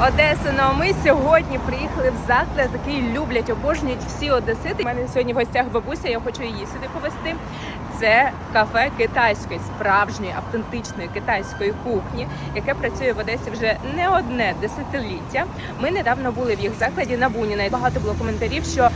Одесу. Ну а ми сьогодні приїхали в заклад, який люблять, обожнюють всі одесити. У мене сьогодні в гостях бабуся, я хочу її сюди повести. Це кафе китайської, справжньої, автентичної китайської кухні, яке працює в Одесі вже не одне десятиліття. Ми недавно були в їх закладі на Буніна. І багато було коментарів, що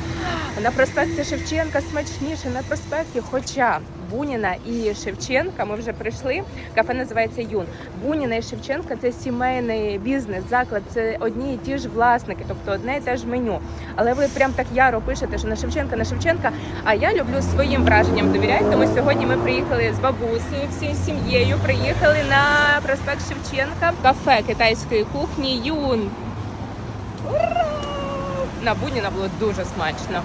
на проспекті Шевченка смачніше на проспекті. Хоча Буніна і Шевченка ми вже прийшли. Кафе називається Юн. Буніна і Шевченка це сімейний бізнес, заклад, це одні і ті ж власники, тобто одне і те ж меню. Але ви прям так яро пишете, що на Шевченка, на Шевченка. А я люблю своїм враженням довіряти. Тому сьогодні ми приїхали з бабусею, всією сім'єю. Приїхали на проспект Шевченка, кафе китайської кухні Юн. Ура! На Буніна було дуже смачно.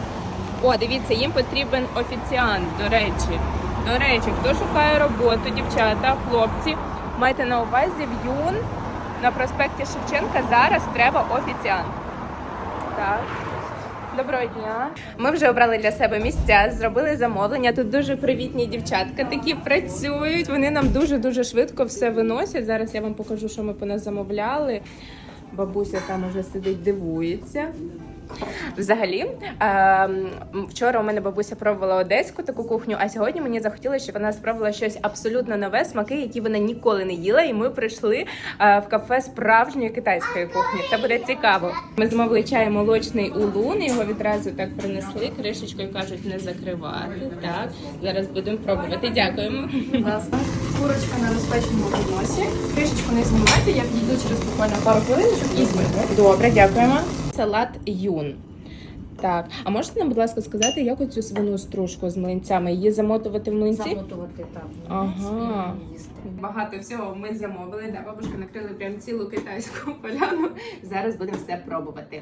О, дивіться, їм потрібен офіціант, до речі. До речі, хто шукає роботу, дівчата, хлопці, майте на увазі в Юн на проспекті Шевченка зараз треба офіціант. Так. Доброго дня. Ми вже обрали для себе місця, зробили замовлення. Тут дуже привітні дівчатка такі працюють. Вони нам дуже дуже швидко все виносять. Зараз я вам покажу, що ми по нас замовляли. Бабуся там уже сидить, дивується. Взагалі, ем, вчора у мене бабуся пробувала одеську таку кухню, а сьогодні мені захотілося, щоб вона спробувала щось абсолютно нове, смаки, які вона ніколи не їла. І ми прийшли е, в кафе справжньої китайської кухні. Це буде цікаво. Ми замовили чай молочний улун. Його відразу так принесли. Кришечкою кажуть не закривати. Так зараз будемо пробувати. Дякуємо. Будь курочка на розпеченому підносі. Кришечку не знімайте, я підійду через буквально пару хвилин, щоб і змити. Добре, дякуємо. Салат юн. Так, а можете нам, будь ласка, сказати, як оцю свину стружку з млинцями? Її замотувати в млинці? Замотувати там. Ага. Багато всього ми замовили. Да, бабушка накрили прям цілу китайську поляну. Зараз будемо все пробувати.